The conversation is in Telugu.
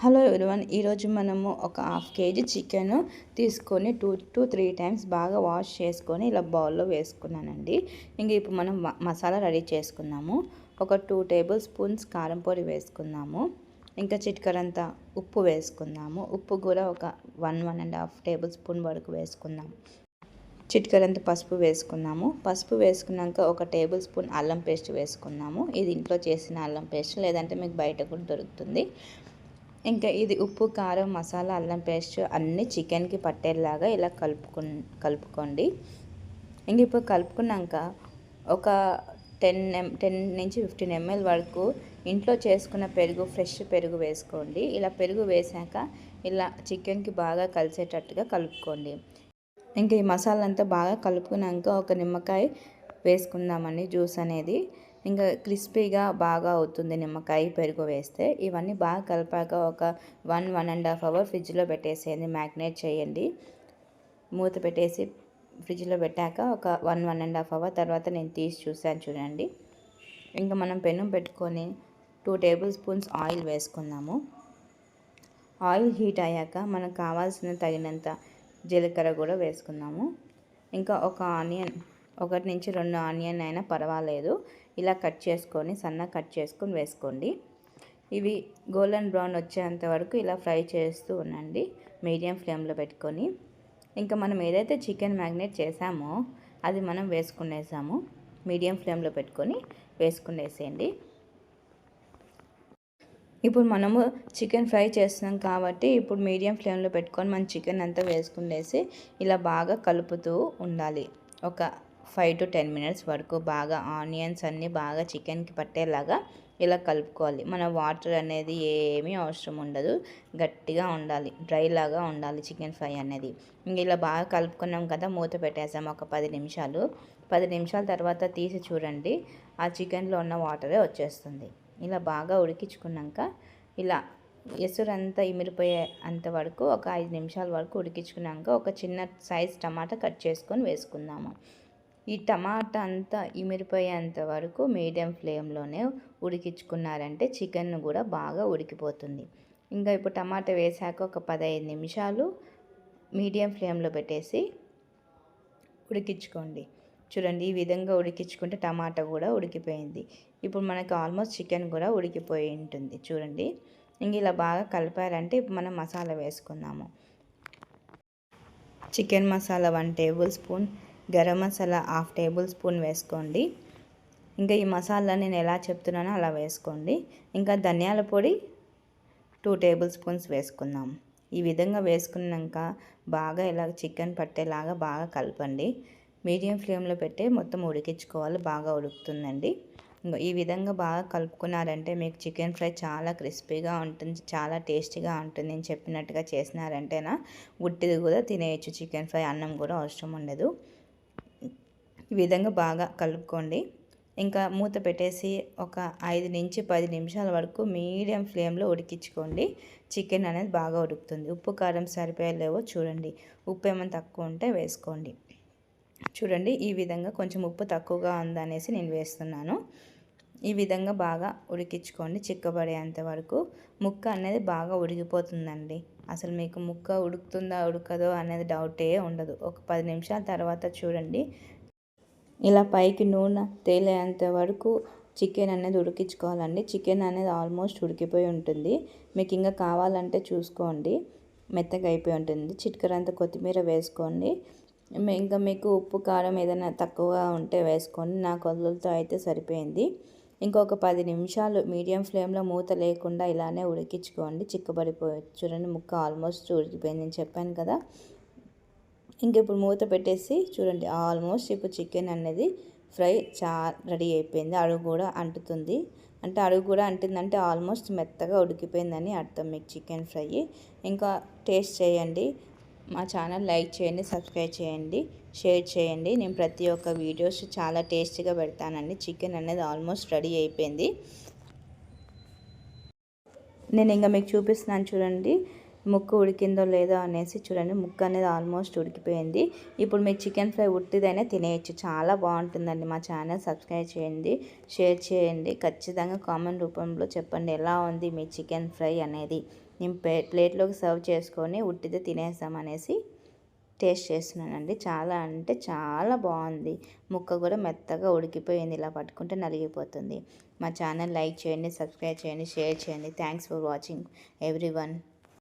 హలో ఎవరివన్ ఈరోజు మనము ఒక హాఫ్ కేజీ చికెన్ తీసుకొని టూ టు త్రీ టైమ్స్ బాగా వాష్ చేసుకొని ఇలా బౌల్లో వేసుకున్నానండి. ఇంక ఇప్పుడు మనం మసాలా రెడీ చేసుకున్నాము ఒక టూ టేబుల్ స్పూన్స్ కారం పొడి వేసుకున్నాము ఇంకా చిట్కరంతా ఉప్పు వేసుకుందాము. ఉప్పు కూడా ఒక one one and half tablespoon వరకు వేసుకుందాం చిట్కరంత పసుపు వేసుకున్నాము పసుపు వేసుకున్నాక ఒక టేబుల్ స్పూన్ అల్లం పేస్ట్ వేసుకున్నాము ఇది ఇంట్లో చేసిన అల్లం పేస్ట్ లేదంటే మీకు బయట కూడా దొరుకుతుంది. ఇంకా ఇది ఉప్పు కారం మసాలా అల్లం పేస్ట్ అన్నీ చికెన్కి పట్టేలాగా ఇలా కలుపుకు కలుపుకోండి. ఇంక ఇప్పుడు కలుపుకున్నాక ఒక టెన్ ఎం టెన్ నుంచి ఫిఫ్టీన్ ఎంఎల్ వరకు ఇంట్లో చేసుకున్న పెరుగు ఫ్రెష్ పెరుగు వేసుకోండి. ఇలా పెరుగు వేసాక ఇలా చికెన్కి బాగా కలిసేటట్టుగా కలుపుకోండి. ఇంకా ఈ మసాలా అంతా బాగా కలుపుకున్నాక ఒక నిమ్మకాయ వేసుకుందామండి జ్యూస్ అనేది. ఇంకా క్రిస్పీగా బాగా అవుతుంది నిమ్మకాయ పెరుగు వేస్తే. ఇవన్నీ బాగా కలిపాక ఒక one one and half hour ఫ్రిడ్జ్లో పెట్టేసేయండి. మ్యాగ్నేట్ చేయండి. మూత పెట్టేసి ఫ్రిడ్జ్లో పెట్టాక ఒక one one and half hour తర్వాత నేను తీసి చూసాను చూడండి. ఇంకా మనం పెను పెట్టుకొని టూ టేబుల్ స్పూన్స్ ఆయిల్ వేసుకుందాము. ఆయిల్ హీట్ అయ్యాక మనకు కావాల్సిన తగినంత జీలకర్ర కూడా వేసుకున్నాము ఇంకా ఒక ఆనియన్ ఒకటి నుంచి రెండు ఆనియన్ అయినా పర్వాలేదు. ఇలా కట్ చేసుకొని సన్న కట్ చేసుకొని వేసుకోండి. ఇవి గోల్డెన్ బ్రౌన్ వచ్చేంత వరకు ఇలా ఫ్రై చేస్తూ ఉండండి మీడియం ఫ్లేమ్లో పెట్టుకొని. ఇంకా మనం ఏదైతే చికెన్ మ్యాగ్నేట్ చేసామో అది మనం వేసుకునేసాము. మీడియం ఫ్లేమ్లో పెట్టుకొని వేసుకునేసేయండి. ఇప్పుడు మనము చికెన్ ఫ్రై చేస్తున్నాం కాబట్టి ఇప్పుడు మీడియం ఫ్లేమ్లో పెట్టుకొని మన చికెన్ అంతా వేసుకునేసి ఇలా బాగా కలుపుతూ ఉండాలి. ఒక ఫైవ్ టు టెన్ మినిట్స్ వరకు బాగా ఆనియన్స్ అన్నీ బాగా చికెన్కి పట్టేలాగా ఇలా కలుపుకోవాలి. మన వాటర్ అనేది ఏమీ అవసరం ఉండదు. గట్టిగా ఉండాలి. డ్రై లాగా ఉండాలి చికెన్ ఫ్రై అనేది. ఇలా బాగా కలుపుకున్నాం కదా మూత పెట్టేసాం ఒక పది నిమిషాలు. పది నిమిషాల తర్వాత తీసి చూడండి ఆ చికెన్లో ఉన్న వాటరే వచ్చేస్తుంది. ఇలా బాగా ఉడికించుకున్నాక ఇలా ఎసురంతా ఇమిరిపోయే అంత వరకు ఒక ఐదు నిమిషాల వరకు ఉడికించుకున్నాక ఒక చిన్న సైజ్ టమాటా కట్ చేసుకొని వేసుకుందాము. ఈ టమాటా అంతా ఇమిరిపోయేంత వరకు మీడియం ఫ్లేమ్లోనే ఉడికించుకున్నారంటే చికెన్ కూడా బాగా ఉడికిపోతుంది. ఇంకా ఇప్పుడు టమాటా వేసాక ఒక పదహైదు నిమిషాలు మీడియం ఫ్లేమ్లో పెట్టేసి ఉడికించుకోండి. చూడండి ఈ విధంగా ఉడికించుకుంటే టమాటా కూడా ఉడికిపోయింది. ఇప్పుడు మనకు ఆల్మోస్ట్ చికెన్ కూడా ఉడికిపోయి ఉంటుంది. చూడండి ఇంక ఇలా బాగా కలిపారంటే ఇప్పుడు మనం మసాలా వేసుకుందాము. Chicken masala one tablespoon garam masala half tablespoon వేసుకోండి. ఇంకా ఈ మసాలా నేను ఎలా చెప్తున్నానో అలా వేసుకోండి. ఇంకా ధనియాల పొడి టూ టేబుల్ స్పూన్స్ వేసుకుందాం. ఈ విధంగా వేసుకున్నాక బాగా ఇలా చికెన్ పట్టేలాగా బాగా కలపండి. మీడియం ఫ్లేమ్లో పెట్టి మొత్తం ఉడికించుకోవాలి బాగా ఉడుకుతుందండి. ఈ విధంగా బాగా కలుపుకున్నారంటే మీకు చికెన్ ఫ్రై చాలా క్రిస్పీగా ఉంటుంది చాలా టేస్టీగా ఉంటుంది. నేను చెప్పినట్టుగా చేసినారంటేనా ఉట్టిది కూడా తినేయచ్చు. చికెన్ ఫ్రై అన్నం కూడా అవసరం ఉండదు. ఈ విధంగా బాగా కలుపుకోండి. ఇంకా మూత పెట్టేసి ఒక ఐదు నుంచి పది నిమిషాల వరకు మీడియం ఫ్లేమ్లో ఉడికించుకోండి. చికెన్ అనేది బాగా ఉడుకుతుంది. ఉప్పు కారం సరిపోయేలేవో చూడండి. ఉప్పు ఏమైనా తక్కువ ఉంటే వేసుకోండి. చూడండి ఈ విధంగా కొంచెం ఉప్పు తక్కువగా ఉందనేసి నేను వేస్తున్నాను. ఈ విధంగా బాగా ఉడికించుకోండి చిక్కబడేంత వరకు. ముక్క అనేది బాగా ఉడికిపోతుందండి. అసలు మీకు ముక్క ఉడుకుతుందా ఉడకదో అనేది డౌటే ఉండదు. ఒక పది నిమిషాల తర్వాత చూడండి ఇలా పైకి నూనె తేలేంత వరకు చికెన్ అనేది ఉడికించుకోవాలండి. చికెన్ అనేది ఆల్మోస్ట్ ఉడికిపోయి ఉంటుంది. మీకు ఇంకా కావాలంటే చూసుకోండి. మెత్తగా అయిపోయి ఉంటుంది. చిట్కరంత కొత్తిమీర వేసుకోండి. ఇంకా మీకు ఉప్పు కారం ఏదైనా తక్కువగా ఉంటే వేసుకోండి. నా కొలతలతో అయితే సరిపోయింది. ఇంకొక పది నిమిషాలు మీడియం ఫ్లేమ్లో మూత లేకుండా ఇలానే ఉడికించుకోండి. చిక్కబడిపోయి చూడండి ముక్క ఆల్మోస్ట్ ఉడికిపోయింది. నేను చెప్పాను కదా. ఇంక ఇప్పుడు మూత పెట్టేసి చూడండి ఆల్మోస్ట్ ఇప్పుడు చికెన్ అనేది ఫ్రై చా రెడీ అయిపోయింది. అడుగు కూడా అంటుతుంది. అంటే అడుగు కూడా అంటుందంటే ఆల్మోస్ట్ మెత్తగా ఉడికిపోయిందని అర్థం మీకు చికెన్ ఫ్రై. ఇంకా టేస్ట్ చేయండి. మా ఛానల్ లైక్ చేయండి సబ్స్క్రైబ్ చేయండి షేర్ చేయండి. నేను ప్రతి ఒక్క వీడియోస్ చాలా టేస్టీగా పెడతానండి చికెన్ అనేది ఆల్మోస్ట్ రెడీ అయిపోయింది. నేను ఇంకా మీకు చూపిస్తున్నాను చూడండి. ముక్క ఉడికిందో లేదో అనేసి చూడండి ముక్క అనేది ఆల్మోస్ట్ ఉడికిపోయింది. ఇప్పుడు మీరు చికెన్ ఫ్రై ఉట్టిదైనా తినేయచ్చు. చాలా బాగుంటుందండి మా ఛానల్. సబ్స్క్రైబ్ చేయండి షేర్ చేయండి. ఖచ్చితంగా కామెంట్ రూపంలో చెప్పండి ఎలా ఉంది మీ చికెన్ ఫ్రై అనేది? నేను ప్లేట్లోకి సర్వ్ చేసుకొని ఉట్టిదే తినేస్తామనేసి టేస్ట్ చేస్తున్నానండి. చాలా అంటే చాలా బాగుంది. ముక్క కూడా మెత్తగా ఉడికిపోయింది. ఇలా పట్టుకుంటే నలిగిపోతుంది. మా ఛానల్ లైక్ చేయండి సబ్స్క్రైబ్ చేయండి షేర్ చేయండి. Thanks for watching every